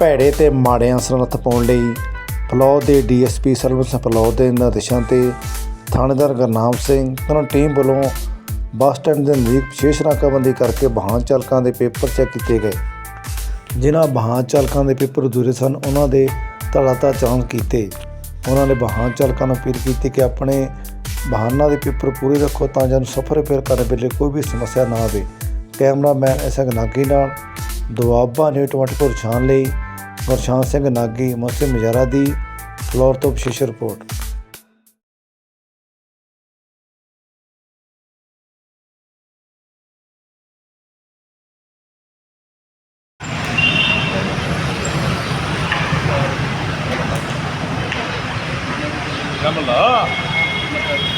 ਭੈੜੇ ਤੇ ਮਾੜੇ ਅਨਸਰਾਂ ਨੱਥ ਪਾਉਣ ਲਈ ਫਲੌਰ ਦੇ ਡੀਐਸਪੀ ਸਰਵਨ ਸਿੰਘ ਫਲੌਰ ਦੇ ਨਿਰਦੇਸ਼ਾਂ ਤੇ ਥਾਣੇਦਾਰ ਗੁਰਨਾਮ ਸਿੰਘ ਉਹਨਾਂ ਟੀਮ ਵੱਲੋਂ ਬੱਸ ਸਟੈਂਡ ਦੇ ਨਜ਼ਦੀਕ ਵਿਸ਼ੇਸ਼ ਨਾਕਾਬੰਦੀ ਕਰਕੇ ਵਾਹਨ ਚਾਲਕਾਂ ਦੇ ਪੇਪਰ ਚੈੱਕ ਕੀਤੇ ਗਏ। ਜਿਨ੍ਹਾਂ ਵਾਹਨ ਚਾਲਕਾਂ ਦੇ ਪੇਪਰ ਅਧੂਰੇ ਸਨ, ਉਹਨਾਂ ਦੇ ਧੜਾਤਾ ਚਾਂਸ ਕੀਤੇ। ਉਹਨਾਂ ਨੇ ਵਾਹਨ ਚਾਲਕਾਂ ਨੂੰ ਅਪੀਲ ਕੀਤੀ ਕਿ ਆਪਣੇ ਵਾਹਨਾਂ ਦੇ ਪੇਪਰ ਪੂਰੇ ਰੱਖੋ ਤਾਂ ਜੋ ਸਫ਼ਰ ਫੇਰ ਕਰਨ ਵੇਲੇ ਕੋਈ ਵੀ ਸਮੱਸਿਆ ਨਾ ਆਵੇ। ਕੈਮਰਾਮੈਨ ਐਸ ਨਾਗੀ ਨਾਲ, ਦੁਆਬਾ ਨਿਊ 24 ਛਾਨ ਲਈ ਗੁਰਸ਼ਾਨ ਸਿੰਘ ਨਾਗੀ ਮੌਸਮ ਮਜਾਰਾ ਦੀ ਫਲੋਰ ਤੋਂ ਵਿਸ਼ੇਸ਼ ਰਿਪੋਰਟ। ਕਮਲਾ ਕਿਆ